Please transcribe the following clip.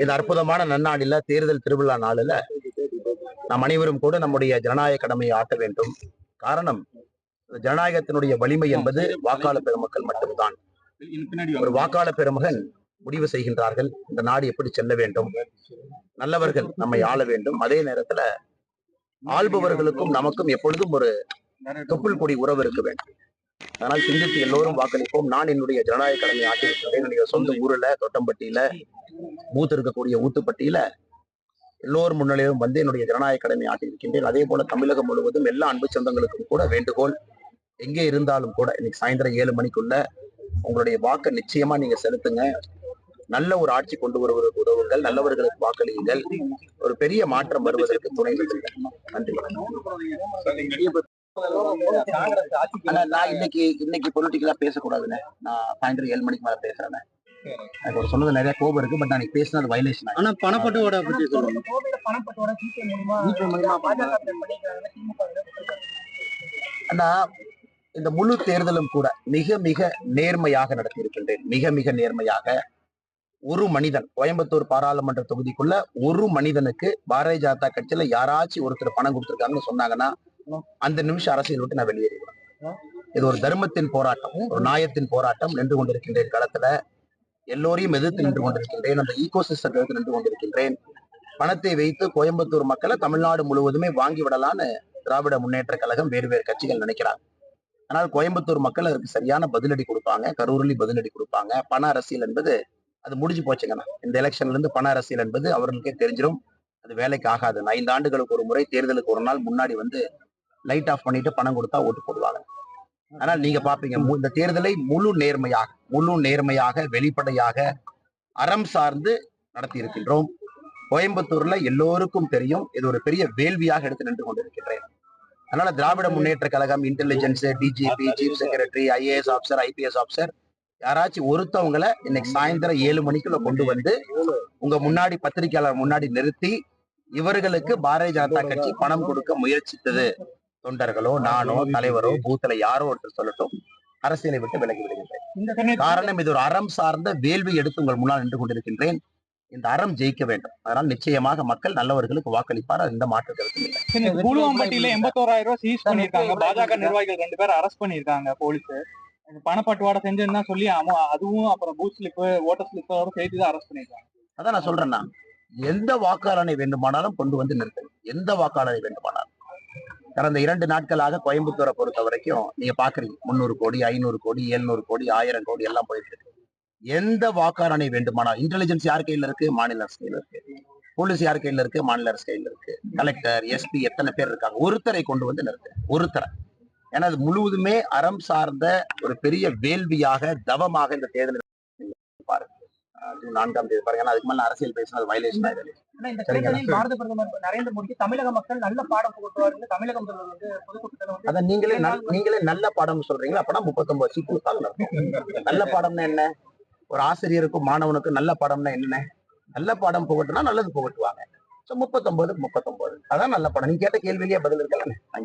இந்த அற்புதமான நன்னாளில தேர்தல் திருவிழா நாளில நாம் அனைவரும் கூட நம்முடைய ஜனநாயக கடமையை ஆட்ட வேண்டும். காரணம் ஜனநாயகத்தினுடைய வலிமை என்பது வாக்காளர் பெருமக்கள் மட்டும்தான். ஒரு வாக்காளர் பெருமகன் முடிவு செய்கின்றார்கள். இந்த நாடு எப்படி செல்ல வேண்டும்? நல்லவர்கள் நம்மை ஆள வேண்டும். அதே நேரத்துல ஆள்பவர்களுக்கும் நமக்கும் எப்பொழுதும் ஒரு தொப்புள் கொடி உறவு இருக்க வேண்டும். அதனால் சிந்தித்து எல்லோரும் வாக்களிப்போம். நான் என்னுடைய ஜனநாயக கடமை ஆற்றிருக்கிறேன் என்னுடைய சொந்த ஊர்ல தொட்டம்பட்டியில மூத்து இருக்கக்கூடிய ஊத்துப்பட்டியில எல்லோரும் முன்னிலையும் வந்து என்னுடைய ஜனநாயக கடமை ஆற்றியிருக்கின்றேன் அதே போல தமிழகம் முழுவதும் எல்லா அன்பு சொந்தங்களுக்கும் கூட வேண்டுகோள் எங்கே இருந்தாலும் கூட இன்னைக்கு சாயந்தரம் ஏழு மணிக்குள்ள உங்களுடைய வாக்கை நிச்சயமா நீங்க செலுத்துங்க. நல்ல ஒரு ஆட்சி கொண்டு வருவதற்கு உதவுங்கள். நல்லவர்களுக்கு வாக்களியுங்கள். ஒரு பெரிய மாற்றம் வருவதற்கு துணை நன்றி. நான் இன்னைக்கு இன்னைக்கு பொலிட்டிக்கலா பேசக்கூடாதுண்ணே. நான் சாயந்தரம் ஏழு மணிக்கு மேல பேசுறேன் எனக்கு ஒரு சொன்னது நிறைய கோபம் இருக்கு பட் நான் பேசினது வயலேஷன் ஆனா பணப்பட்டுவோட பத்தி சொல்லுங்க பணப்பட்டோட ஆனா இந்த முழு தேர்தலும் கூட மிக மிக நேர்மையாக நடத்தியிருக்கின்றேன். மிக மிக நேர்மையாக. ஒரு மனிதன் கோயம்புத்தூர் பாராளுமன்ற தொகுதிக்குள்ள ஒரு மனிதனுக்கு பாரதிய ஜனதா கட்சியில யாராச்சும் ஒருத்தர் பணம் கொடுத்திருக்காங்கன்னு சொன்னாங்கன்னா அந்த நிமிஷம் அரசியல் விட்டு நான் வெளியேறிடுவேன். இது ஒரு தர்மத்தின் போராட்டம் ஒரு நாயத்தின் போராட்டம் நின்று கொண்டிருக்கின்றேன் களத்துல. எல்லோரையும் எதிர்த்து நின்று கொண்டிருக்கின்றேன் அந்த ஈகோ சிஸ்டத்தை எதிர்த்து நின்று கொண்டிருக்கின்றேன். பணத்தை வைத்து கோயம்புத்தூர் மக்களை தமிழ்நாடு முழுவதுமே வாங்கி விடலான்னு திராவிட முன்னேற்ற கழகம் வேறு வேறு கட்சிகள் நினைக்கிறாங்க. ஆனால் கோயம்புத்தூர் மக்கள் அதற்கு சரியான பதிலடி கொடுப்பாங்க கரூரில் பதிலடி கொடுப்பாங்க. பண அரசியல் என்பது அது முடிஞ்சு போச்சுங்கண்ணா இந்த எலெக்ஷன்ல இருந்து பண அரசியல் என்பது அவர்களுக்கே தெரிஞ்சிடும் அது வேலைக்கு ஆகாது. ஐந்து ஆண்டுகளுக்கு ஒரு முறை தேர்தலுக்கு ஒரு நாள் முன்னாடி வந்து லைட் ஆஃப் பண்ணிட்டு பணம் கொடுத்தா ஓட்டு போடுவாங்க. ஆனால் நீங்க பாப்பீங்க இந்த தேர்தலை முழு நேர்மையாக முழு நேர்மையாக வெளிப்படையாக அறம் சார்ந்து நடத்தி இருக்கின்றோம் கோயம்புத்தூர்ல எல்லோருக்கும் தெரியும் இது ஒரு பெரிய வேள்வியாக எடுத்து நின்று கொண்டிருக்கின்றேன். அதனால Dravida Munnetra Kazhagam intelligence DGP chief secretary IAS officer IPS officer யாராச்சும் ஒருத்தவங்கள இன்னைக்கு சாயந்தரம் ஏழு மணிக்குள்ள கொண்டு வந்து உங்க முன்னாடி பத்திரிகையாளர் முன்னாடி நிறுத்தி இவர்களுக்கு பாரதிய ஜனதா கட்சி பணம் கொடுக்க முயற்சித்தது. தொண்டர்களோ நானோ தலைவரோ பூத்துல யாரோ ஒருத்தர் சொல்லட்டும் அரசியலை விட்டு விலகி விடுகின்றேன். இந்த காரணம் இது ஒரு அறம் சார்ந்த வேள்வி எடுத்து உங்கள் முன்னால் நின்று கொண்டிருக்கின்றேன். இந்த அறம் ஜெயிக்க வேண்டும். அதனால் நிச்சயமாக மக்கள் நல்லவர்களுக்கு வாக்களிப்பார் அது எந்த மாற்று கருத்தும் இந்த கூலுவாம்பட்டியில எண்பத்தோராயிரம் ரூபாய் சீஸ் பண்ணிருக்காங்க பாஜக நிர்வாகிகள் ரெண்டு பேரும் அரெஸ்ட் பண்ணிருக்காங்க போலீஸ் இந்த பணப்பட்டுவாடை செஞ்சுன்னு தான் சொல்லி அதுவும் அப்புறம் பூத் ஸ்லிப் ஓட்டர் ஸ்லிப்போட சேர்த்து தான் அரெஸ்ட் பண்ணிருக்காங்க அதான் நான் சொல்றேன்னா எந்த வாக்காளனை வேண்டுமானாலும் கொண்டு வந்து நிறுத்துங்க எந்த வாக்காளரை வேண்டுமானாலும். கடந்த இரண்டு நாட்களாக கோயம்புத்தூரை பொறுத்த வரைக்கும் நீங்க பாக்குறீங்க. முந்நூறு கோடி ஐநூறு கோடி எழுநூறு கோடி ஆயிரம் கோடி எல்லாம் போயிட்டு இருக்கு. எந்த வாக்காளனை வேண்டுமானால் இன்டெலிஜென்ஸ் யார் கையில இருக்கு? மாநில அரசு கையில இருக்கு. போலீஸ் யார் கையில இருக்கு? மாநில அரசு கையில இருக்கு. கலெக்டர் எஸ்பி எத்தனை பேர் இருக்காங்க? ஒருத்தரை கொண்டு வந்து நிறுத்து. ஒருத்தரை. ஏன்னா அது முழுவதுமே அறம் சார்ந்த ஒரு பெரிய வேள்வியாக தவமாக இந்த தேர்தல் பாருங்க. ஜூன் நான்காம் தேதி பாருங்க. அதுக்கு மேல அரசியல் பேசினது வயலேஷன் ஆயிடுது பாரத பிரதமர் நரேந்திர மோடிக்கு தமிழக மக்கள் நல்ல பாடம் புகட்டுவாருன்னு தமிழக முதல்வர் வந்து பொதுக்கூட்டத்தில் வந்து அதான் நீங்களே நீங்களே நல்ல பாடம் சொல்றீங்களா? அப்பனா முப்பத்தொன்பது சீட் நடக்கும். நல்ல பாடம்னா என்ன? ஒரு ஆசிரியருக்கும் மாணவனுக்கும் நல்ல பாடம்னா என்ன? நல்ல பாடம் புகட்டுனா நல்லது புகட்டுவாங்க. சோ முப்பத்தொன்பது முப்பத்தொன்பது அதான் நல்ல பாடம். நீங்க கேட்ட கேள்வியிலேயே பதில் இருக்கல